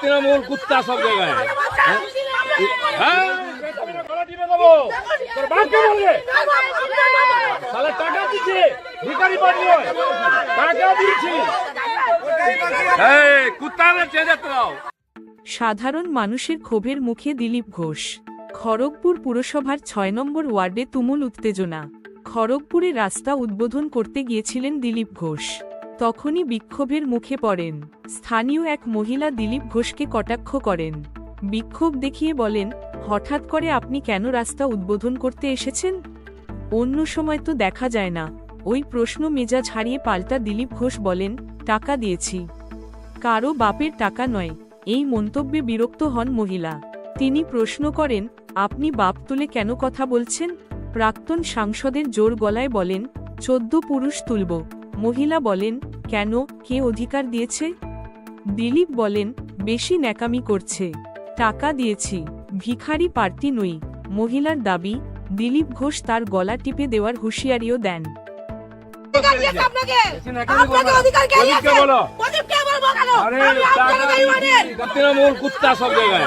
তৃণমূল কুত্তা সব জায়গায়। হ্যাঁ? টাকা দিচ্ছে টাকা তো সাধারণ মানুষের ক্ষোভের মুখে দিলীপ ঘোষ। খড়গপুর পুরসভার ছয় নম্বর ওয়ার্ডে তুমুল উত্তেজনা। খড়গপুরে রাস্তা উদ্বোধন করতে গিয়েছিলেন দিলীপ ঘোষ। তখনই বিক্ষোভের মুখে পড়েন। স্থানীয় এক মহিলা দিলীপ ঘোষকে কটাক্ষ করেন। বিক্ষোভ দেখিয়ে বলেন, হঠাৎ করে আপনি কেন রাস্তা উদ্বোধন করতে এসেছেন? অন্য সময় তো দেখা যায় না। ওই প্রশ্ন মেজাজ হারিয়ে পাল্টা দিলীপ ঘোষ বলেন, টাকা দিয়েছি। কারও বাপের টাকা নয়। এই মন্তব্যে বিরক্ত হন মহিলা। তিনি প্রশ্ন করেন, আপনি বাপ তুলে কেন কথা বলছেন? প্রাক্তন সাংসদের জোর গলায় বলেন চোদ্দ পুরুষ তুলব। মহিলা বলেন কেন? কে অধিকার দিয়েছে? দিলীপ বলেন বেশি ন্যাকামি করছে। টাকা দিয়েছি। ভিখারি পার্টি নই। মহিলার দাবি দিলীপ ঘোষ তার গলা টিপে দেওয়ার হুঁশিয়ারিও দেন। তৃণমূল কুত্তা সব জায়গায়।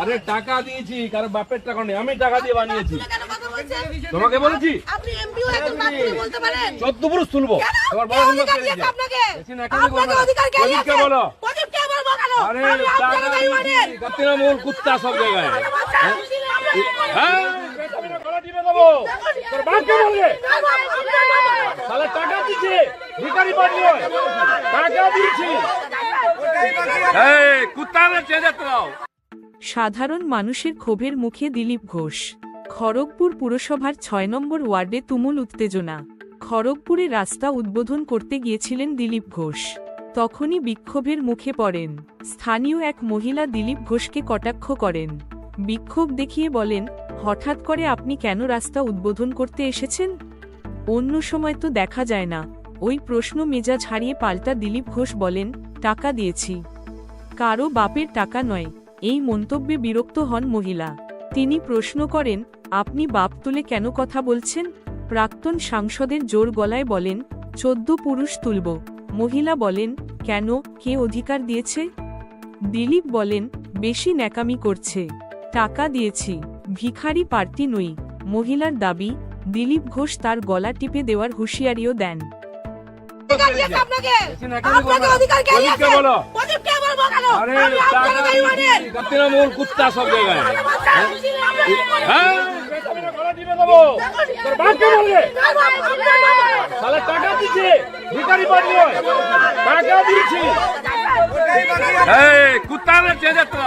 আরে টাকা দিয়েছি কারণ বাপের টাকা নেই আমি টাকা দিয়ে বানিয়েছি? তোমাকে বলেছি। চোদ্দ পুরুষ তুলবো। কে বড় বলো। আরে টাকা। দিয়েছি তৃণমূল কুত্তা সব জায়গায়। হ্যাঁ? তাহলে টাকা দিচ্ছে ভিখারি পাটি নয় টাকা দিয়েছি। এই কুত্তাদের চেয়ে তো সাধারণ মানুষের ক্ষোভের মুখে দিলীপ ঘোষ। খড়গপুর পুরসভার ছয় নম্বর ওয়ার্ডে তুমুল উত্তেজনা। খড়গপুরে রাস্তা উদ্বোধন করতে গিয়েছিলেন দিলীপ ঘোষ। তখনই বিক্ষোভের মুখে পড়েন। স্থানীয় এক মহিলা দিলীপ ঘোষকে কটাক্ষ করেন। বিক্ষোভ দেখিয়ে বলেন, হঠাৎ করে আপনি কেন রাস্তা উদ্বোধন করতে এসেছেন? অন্য সময় তো দেখা যায় না। ওই প্রশ্ন মেজাজ হারিয়ে পাল্টা দিলীপ ঘোষ বলেন, টাকা দিয়েছি। কারও বাপের টাকা নয়। এই মন্তব্যে বিরক্ত হন মহিলা। তিনি প্রশ্ন করেন, আপনি বাপ তুলে কেন কথা বলছেন? প্রাক্তন সাংসদের জোর গলায় বলেন, চোদ্দ পুরুষ তুলব। মহিলা বলেন, কেন? কে অধিকার দিয়েছে? দিলীপ বলেন, বেশি ন্যাকামি করছে। টাকা দিয়েছি। ভিখারি পার্টি নই। মহিলার দাবি, দিলীপ ঘোষ তার গলা টিপে দেওয়ার হুঁশিয়ারিও দেন। তৃণমূল কুত্তা সব জায়গায়। হ্যাঁ? টাকা দিচ্ছে। ভিখারি পাটি নয় টাকা দিয়েছি। এই কুত্তাদের চেয়ে তো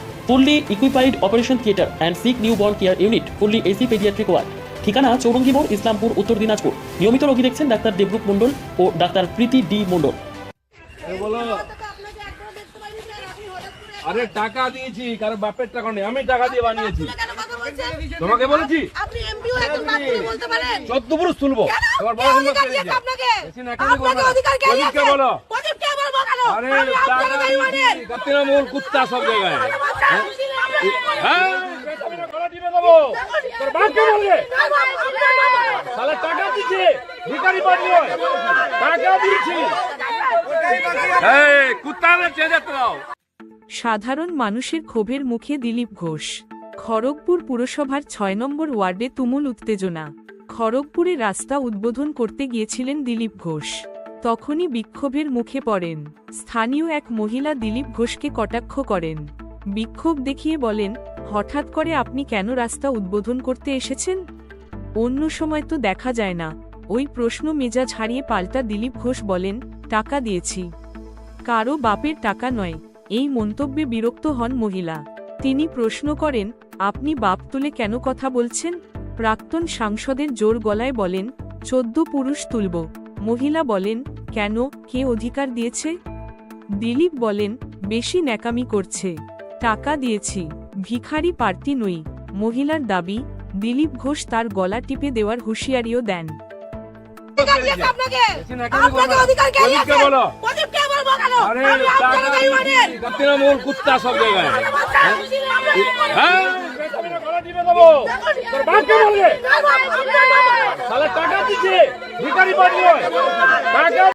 fully equipped operation theatre and sick newborn care unit fully AC paediatric ward ঠিকানা চৌরঙ্গি মোড় ইসলামপুর উত্তর দিনাজপুর। নিয়মিত রোগী দেখছেন ডাক্তার দেবরূপ মণ্ডল ও ডাক্তার প্রীতি ডি মণ্ডল। করে আরে টাকা দিয়েছি কারণ বাপের টাকা নেই আমি টাকা দিয়ে বানিয়েছি? তোমাকে বলেছি? চোদ্দ পুরুষ তুলবো। দিয়েছে? বলো। তৃণমূল কুত্তা সব জায়গায়। হ্যাঁ? টাকা দিচ্ছে টাকা তো সাধারণ মানুষের ক্ষোভের মুখে দিলীপ ঘোষ। খড়গপুর পুরসভার ছয় নম্বর ওয়ার্ডে তুমুল উত্তেজনা। খড়গপুরে রাস্তা উদ্বোধন করতে গিয়েছিলেন দিলীপ ঘোষ। তখনই বিক্ষোভের মুখে পড়েন। স্থানীয় এক মহিলা দিলীপ ঘোষকে কটাক্ষ করেন। বিক্ষোভ দেখিয়ে বলেন, হঠাৎ করে আপনি কেন রাস্তা উদ্বোধন করতে এসেছেন? অন্য সময় তো দেখা যায় না। ওই প্রশ্ন মেজাজ হারিয়ে পাল্টা দিলীপ ঘোষ বলেন, টাকা দিয়েছি। কারও বাপের টাকা নয়। এই মন্তব্যে বিরক্ত হন মহিলা। তিনি প্রশ্ন করেন, আপনি বাপ তুলে কেন কথা বলছেন? প্রাক্তন সাংসদের জোর গলায় বলেন, চোদ্দ পুরুষ তুলব। মহিলা বলেন কেন? কে অধিকার দিয়েছে? দিলীপ বলেন বেশি ন্যাকামি করছে। টাকা দিয়েছি। ভিখারি পার্টি নই। মহিলার দাবি দিলীপ ঘোষ তার গলা টিপে দেওয়ার হুঁশিয়ারিও দেন। তৃণমূল কুত্তা সব জায়গায়। টিপে দেবো? দিচ্ছে। পার্টি টাকা